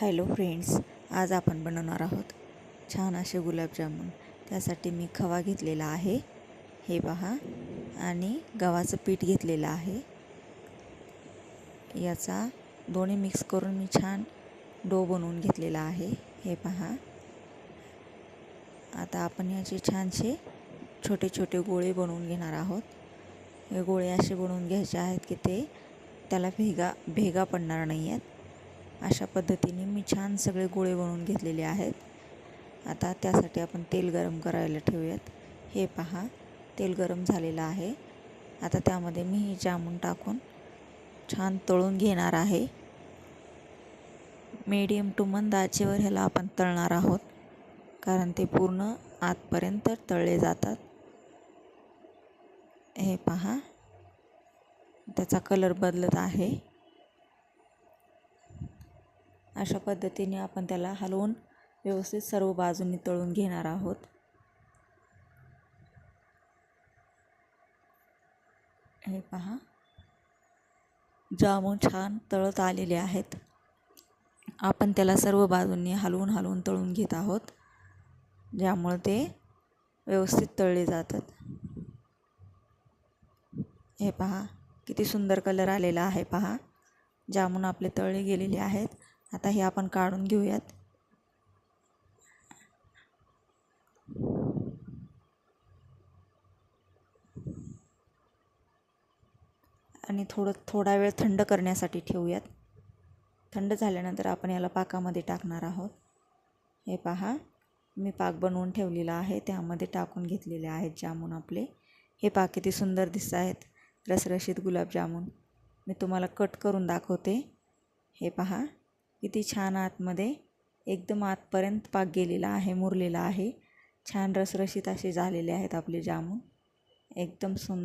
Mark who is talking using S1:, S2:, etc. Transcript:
S1: Hello friends आज आपण बनवणार आहोत छान असे गुलाबजामुन. त्यासाठी मी खवा घेतलेला आहे. हे पहा. आणि गव्हाचं पीठ घेतलेलं आहे. याचा दोन्ही मिक्स करून मी छान डो बनवून घेतलेला आहे. हे पहा. आता आपण याचे छानसे छोटे छोटे गोळे बनवून घेणार आहोत. हे गोळे असे बनवून घ्यायचे आहेत की ते त्याला भेगा भेगा पडणार नाही आहेत अशा पद्धतीने मी छान सगळे गोळे बनवून घेतलेले आहेत. आता त्यासाठी आपण तेल गरम करायला ठेवूयात. हे पहा तेल गरम झालेलं आहे. आता त्यामध्ये मी हे जामून टाकून छान तळून घेणार आहे. मीडियम टू मंद आचेवर ह्याला आपण तळणार आहोत कारण ते पूर्ण आतपर्यंत तळले जातात. हे पहा त्याचा कलर बदलत आहे. अशा पद्धतीने आपण त्याला हलवून व्यवस्थित सर्व बाजूंनी तळून घेणार आहोत. हे पहा. जामून छान तळत आलेले आहेत. आपण त्याला सर्व बाजूंनी हलवून हलवून तळून घेत आहोत. ज्यामुळे ते व्यवस्थित तळले जातात. हे पहा किती सुंदर कलर आलेला आहे पहा. जामून आपले तळले गेलेले आहेत. आता हे आपण काढून घेऊयात. आणि थोडं थोडा वेळ थंड करण्यासाठी ठेवूयात. थंड झाल्यानंतर आपण याला पाकामध्ये टाकणार आहोत. हे पहा मी पाक बनवून ठेवलेला आहे. त्यामध्ये टाकून घेतलेले आहेत जामून आपले. हे पाक किती सुंदर दिसत आहेत. रसरशीत गुलाबजामून. मी तुम्हाला कट करून दाखवते. हे पहा किती छान आतमध्ये एकदम आतपर्यंत पाक गेलेला आहे मुरलेला आहे. छान रसरशीत असे झालेले आहेत आपले जामून. एकदम सुंदर.